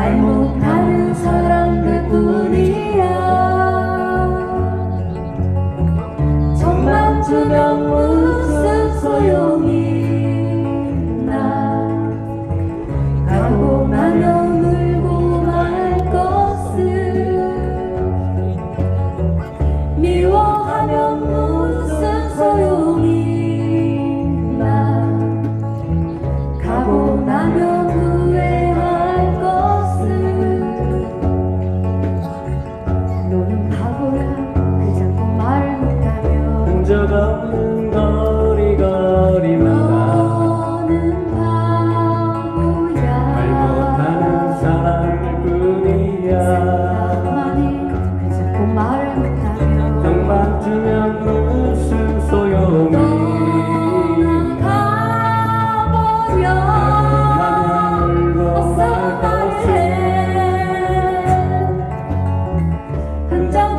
말 못하는 사람들 뿐이야. 천만 주면 무슨 소용이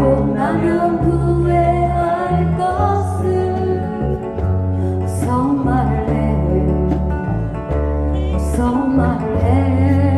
고나면 후회할 것을 어서 말해? 어서 말해?